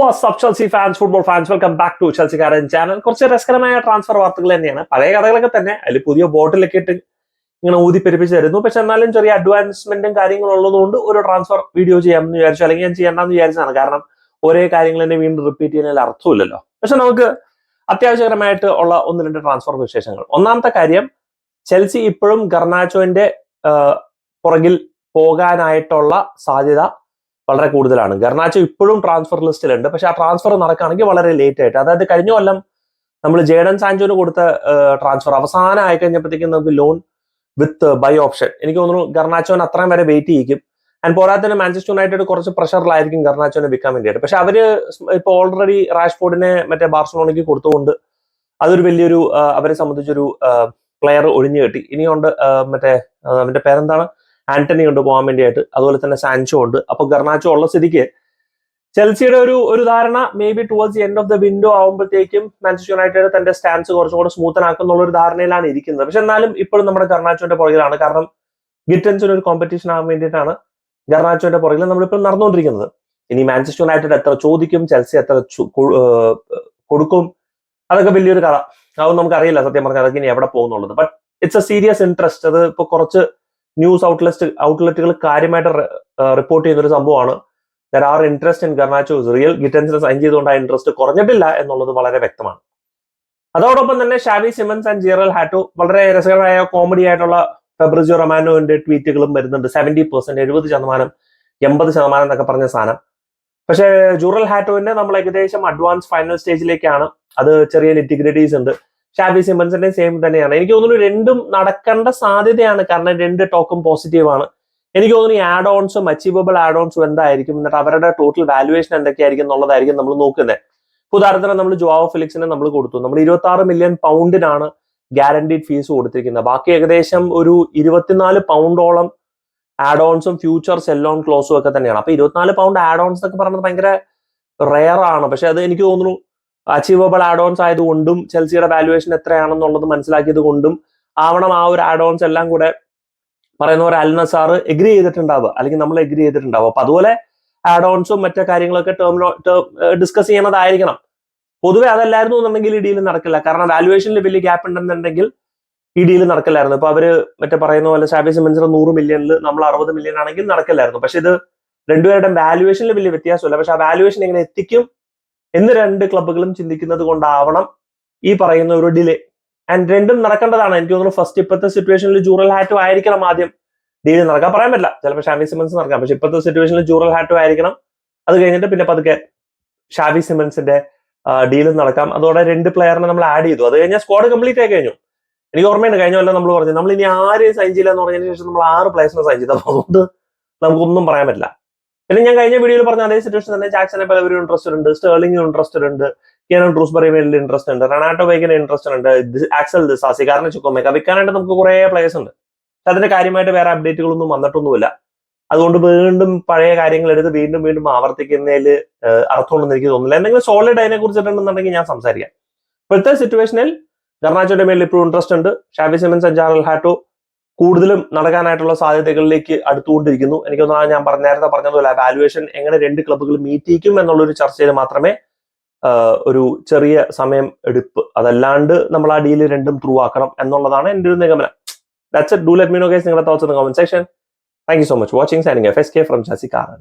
WhatsApp Chelsea fans football fans welcome back to Chelsea കാരൻ channel കുറച്ച് രസകരമായ transfer വാർത്തകൾ തന്നെയാണ്. പഴയ കഥകളൊക്കെ തന്നെ അതിൽ പുതിയ ബോട്ടിലൊക്കെ ഇട്ട് ഇങ്ങനെ ഊതിപ്പെരിപ്പിച്ച് തരുന്നു. പക്ഷെ എന്നാലും ചെറിയ അഡ്വാൻസ്മെന്റും കാര്യങ്ങളും ഉള്ളതുകൊണ്ട് ഒരു ട്രാൻസ്ഫർ വീഡിയോ ചെയ്യാമെന്ന് വിചാരിച്ചു. അല്ലെങ്കിൽ ഞാൻ ചെയ്യണ്ടെന്ന് വിചാരിച്ചതാണ്. കാരണം ഒരേ കാര്യങ്ങൾ തന്നെ വീണ്ടും റിപ്പീറ്റ് ചെയ്യുന്നതിൽ അർത്ഥമില്ലല്ലോ. പക്ഷെ നമുക്ക് അത്യാവശ്യകരമായിട്ട് ഉള്ള ഒന്ന് രണ്ട് ട്രാൻസ്ഫർ വിശേഷങ്ങൾ. ഒന്നാമത്തെ കാര്യം ചെൽസി ഇപ്പോഴും ഗർണാച്ചോന്റെ പുറകിൽ പോകാനായിട്ടുള്ള സാധ്യത വളരെ കൂടുതലാണ്. ഗർണാച്ചോ ഇപ്പോഴും ട്രാൻസ്ഫർ ലിസ്റ്റിലുണ്ട് പക്ഷെ ആ ട്രാൻസ്ഫർ നടക്കുകയാണെങ്കിൽ വളരെ ലേറ്റ് ആയിട്ട്. അതായത് കഴിഞ്ഞ കൊല്ലം നമ്മൾ ജേഡൻ സാൻജോന് കൊടുത്ത ട്രാൻസ്ഫർ അവസാനം ആയി കഴിഞ്ഞപ്പോഴത്തേക്കും നമുക്ക് ലോൺ വിത്ത് ബൈ ഓപ്ഷൻ എനിക്ക് തോന്നുന്നു ഗർണാച്ചോൻ അത്രയും വരെ വെയിറ്റ് ചെയ്യിക്കും. ആൻഡ് പോരാത്തതിന് മാഞ്ചസ്റ്റർ യുണൈറ്റഡ് കുറച്ച് പ്രഷറിലായിരിക്കും ഗർണാച്ചോനെ വിൽക്കാൻ വേണ്ടിയിട്ട്. പക്ഷെ അവർ ഇപ്പൊ ഓൾറെഡി റാഷ്ഫോർഡിനെ മറ്റേ ബാർസലോണയ്ക്ക് കൊടുത്തുകൊണ്ട് അതൊരു വലിയൊരു അവരെ സംബന്ധിച്ചൊരു പ്ലെയർ ഒഴിഞ്ഞു കെട്ടി. ഇനിയുണ്ട് മറ്റേ അവന്റെ പേരെന്താണ്? ആന്റണി ഉണ്ട് പോകാൻ വേണ്ടിയിട്ട് അതുപോലെ തന്നെ സാൻചോ ഉണ്ട്. അപ്പൊ ഗർണാച്ചോ ഉള്ള സ്ഥിതിക്ക് ചെൽസിയുടെ ഒരു ഒരു ധാരണ may be towards end of the window ആകുമ്പോഴത്തേക്കും മാഞ്ചസ്റ്റർ യുണൈറ്റഡ് തന്റെ സ്റ്റാൻസ് കുറച്ചും കൂടെ സ്മൂത്ത് ആക്കുന്നുള്ള ഒരു ധാരണയിലാണ് ഇരിക്കുന്നത്. പക്ഷെ എന്നാലും ഇപ്പോഴും നമ്മുടെ ഗർണാച്ചോന്റെ പുറകിലാണ്. കാരണം ഗിറ്റൻസിന് ഒരു കോമ്പറ്റീഷൻ ആകാൻ വേണ്ടിയിട്ടാണ് ഗർണാച്ചോന്റെ പുറകിൽ നമ്മളിപ്പോൾ നടന്നുകൊണ്ടിരിക്കുന്നത്. ഇനി മാഞ്ചസ്റ്റർ യുണൈറ്റഡ് എത്ര ചോദിക്കും ചെൽസി എത്ര കൊടുക്കും അതൊക്കെ വലിയൊരു കഥ. അതൊന്നും നമുക്കറിയില്ല സത്യം പറഞ്ഞാൽ അതൊക്കെ ഇനി എവിടെ പോകുന്നുള്ളത്. But it's a serious interest അത് ഇപ്പൊ കുറച്ച് ന്യൂസ് ഔട്ട്ലെറ്റ് ഔട്ട്ലെറ്റുകൾ കാര്യമായിട്ട് റിപ്പോർട്ട് ചെയ്യുന്ന ഒരു സംഭവമാണ് there are interest in Garnacho Real ഗിറ്റൻസിനെ sign ചെയ്തുകൊണ്ട് ആ ഇൻട്രസ്റ്റ് കുറഞ്ഞിട്ടില്ല എന്നുള്ളത് വളരെ വ്യക്തമാണ്. അതോടൊപ്പം തന്നെ Xavi Simons and Jorrel Hato വളരെ രസകരമായ കോമഡി ആയിട്ടുള്ള ഫെബ്രിജോ റൊമാനോന്റെ ട്വീറ്റുകളും വരുന്നുണ്ട്. സെവന്റി പെർസെന്റ് എഴുപത് ശതമാനം എൺപത് ശതമാനം എന്നൊക്കെ പറഞ്ഞ സാധനം. പക്ഷേ ജൂറൽ ഹാറ്റോന്റെ നമ്മൾ ഏകദേശം അഡ്വാൻസ് ഫൈനൽ സ്റ്റേജിലേക്കാണ് അത് ചെറിയ നെറ്റിഗ്രിറ്റീസ് ഉണ്ട്. ഷാബി സിമൻസിന്റെ സെയിം തന്നെയാണ്. എനിക്ക് തോന്നുന്നു രണ്ടും നടക്കേണ്ട സാധ്യതയാണ്. കാരണം രണ്ട് ടോക്കും പോസിറ്റീവ് ആണ്. എനിക്ക് തോന്നുന്നു ഈ ആഡ് ഓൺസും അച്ചീവബിൾ ആഡ് ഓൺസും എന്തായിരിക്കും? എന്നിട്ട് അവരുടെ ടോട്ടൽ വാലുവേഷൻ എന്തൊക്കെയായിരിക്കും എന്നുള്ളതായിരിക്കും നമ്മൾ നോക്കുന്നത്. ഉദാഹരണത്തിന് നമ്മൾ ജോവോ ഫിലിക്സിനെ നമ്മൾ കൊടുത്തു. നമ്മൾ ഇരുപത്തി ആറ് മില്യൺ പൗണ്ടിനാണ് ഗ്യാരണ്ടീഡ് ഫീസ് കൊടുത്തിരിക്കുന്നത്. ബാക്കി ഏകദേശം ഒരു ഇരുപത്തിനാല് പൗണ്ടോളം ആഡ് ഓൺസും ഫ്യൂച്ചർ സെൽ ഓൺ ക്ലോസും ഒക്കെ തന്നെയാണ്. അപ്പൊ ഇരുപത്തിനാല് പൗണ്ട് ആഡ് ഓൺസ് എന്നൊക്കെ പറയുന്നത് ഭയങ്കര റെയർ ആണ്. പക്ഷെ അത് എനിക്ക് തോന്നുന്നു അച്ചീവബിൾ ആഡ് ഓൺസ് ആയതുകൊണ്ടും ചെൽസിയുടെ വാല്യുവേഷൻ എത്രയാണെന്നുള്ളത് മനസ്സിലാക്കിയത് കൊണ്ടും ആവണം ആ ഒരു ആഡ് ഓൺസ് എല്ലാം കൂടെ പറയുന്ന പോലെ അൽനസാർ എഗ്രി ചെയ്തിട്ടുണ്ടാവുക. അല്ലെങ്കിൽ നമ്മൾ എഗ്രി ചെയ്തിട്ടുണ്ടാവുക. അപ്പൊ അതുപോലെ ആഡ് ഓൺസും മറ്റു കാര്യങ്ങളൊക്കെ ടേം ഡിസ്കസ് ചെയ്യണതായിരിക്കണം. പൊതുവെ അതല്ലായിരുന്നു എന്നുണ്ടെങ്കിൽ ഈ ഡീൽ നടക്കില്ല. കാരണം വാല്യുവേഷനിൽ വലിയ ഗ്യാപ്പ് ഉണ്ടെന്നുണ്ടെങ്കിൽ ഈ ഡീൽ നടക്കില്ലായിരുന്നു. ഇപ്പൊ അവർ മറ്റേ പറയുന്ന പോലെ ഷാബി സിമൻസിന് നൂറ് മില്യണിൽ നമ്മൾ അറുപത് മില്യൺ ആണെങ്കിൽ നടക്കില്ലായിരുന്നു. പക്ഷെ ഇത് രണ്ടുപേരുടെ വാല്യുവേഷനിൽ വലിയ വ്യത്യാസമില്ല. പക്ഷെ ആ വാല്യുവേഷൻ എങ്ങനെ എത്തിക്കും എന്ന് രണ്ട് ക്ലബ്ബുകളും ചിന്തിക്കുന്നത് കൊണ്ടാവണം ഈ പറയുന്ന ഒരു ഡിലേ. ആൻഡ് രണ്ടും നടക്കേണ്ടതാണ്. എനിക്ക് തോന്നുന്നു ഫസ്റ്റ് ഇപ്പോഴത്തെ സിറ്റുവേഷനിൽ ജൂറൽ ഹാറ്റും ആയിരിക്കണം ആദ്യം. ഡീൽ നടക്കാൻ പറയാൻ പറ്റില്ല. ചിലപ്പോൾ ഷാവി സിമൻസ് നടക്കാം. പക്ഷെ ഇപ്പോഴത്തെ സിറ്റുവേഷനിൽ ജൂറൽ ഹാറ്റും ആയിരിക്കണം. അത് കഴിഞ്ഞിട്ട് പിന്നെ പതുക്കെ ഷാവി സിമൻസിന്റെ ഡീലും നടക്കാം. അതോടെ രണ്ട് പ്ലെയറിനെ നമ്മൾ ആഡ് ചെയ്തു. അത് കഴിഞ്ഞാൽ സ്ക്വാഡ് കംപ്ലീറ്റ് ആയി കഴിഞ്ഞു. എനിക്ക് ഓർമ്മയുണ്ട്. കഴിഞ്ഞ കൊല്ലം നമ്മൾ പറഞ്ഞു നമ്മൾ ഇനി ആരെയും സൈൻ ചെയ്യില്ല എന്ന് പറഞ്ഞതിന് ശേഷം നമ്മൾ ആറ് പ്ലേസിനെ സൈൻ ചെയ്തു. അതുകൊണ്ട് നമുക്കൊന്നും പറയാൻ പറ്റില്ല. പിന്നെ ഞാൻ കഴിഞ്ഞ വീഡിയോയിൽ പറഞ്ഞ അതേ സിറ്റുവേഷൻ തന്നെ ജാക്സനെ പലവരും ഇൻട്രസ്റ്റഡ് ഉണ്ട് സ്റ്റേർലിംഗ് ഇൻട്രസ്റ്റഡ് ഉണ്ട് കിയനൻ റൂസ്ബറി മേലിൽ ഇൻട്രസ്റ്റ് ഉണ്ട്. റണാട്ടോ വൈകിന് ഇൻട്രസ്റ്റ് ഉണ്ട് ആക്സൽ ദിസാസി കാരണം ചുക്കോമേക്ക വിൽക്കാനായിട്ട് നമുക്ക് കുറെ പ്ലേയേഴ്സ് ഉണ്ട്. അതിന്റെ കാര്യമായിട്ട് വേറെ അപ്ഡേറ്റുകളൊന്നും വന്നിട്ടൊന്നുമില്ല. അതുകൊണ്ട് വീണ്ടും പഴയ കാര്യങ്ങൾ എടുത്ത് വീണ്ടും വീണ്ടും ആവർത്തിക്കുന്നതിൽ അർത്ഥമുണ്ടെന്ന് എനിക്ക് തോന്നുന്നില്ല. എന്തെങ്കിലും സോളിഡ് അതിനെ കുറിച്ചിട്ടുണ്ടെന്നുണ്ടെങ്കിൽ ഞാൻ സംസാരിക്കാം. ഇപ്പോഴത്തെ സിറ്റുവേഷനിൽ ഗർണാച്ചോയുടെ മേലിൽ ഇപ്പോഴും ഇൻട്രസ്റ്റ് ഉണ്ട്. ഷാബി സിമൻസ് ജാറൽ ഹാറ്റോ കൂടുതലും നടക്കാനായിട്ടുള്ള സാധ്യതകളിലേക്ക് അടുത്തുകൊണ്ടിരിക്കുന്നു. എനിക്ക് തോന്നുന്നു ഞാൻ പറഞ്ഞ നേരത്തെ പറഞ്ഞതുപോലെ വാലുവേഷൻ എങ്ങനെ രണ്ട് ക്ലബ്ബുകൾ മീറ്റ് ചെയ്യിക്കും എന്നുള്ള ഒരു ചർച്ചയിൽ മാത്രമേ ഒരു ചെറിയ സമയം എടുപ്പ്. അതല്ലാണ്ട് നമ്മൾ ആ ഡീൽ രണ്ടും ത്രൂ ആക്കണം എന്നുള്ളതാണ് എന്റെ ഒരു നിഗമനം. That's do let me know guys നിങ്ങളുടെ thoughts in comment section thank you so much watching സാനിങ് F S K from ജസിക്കാരൻ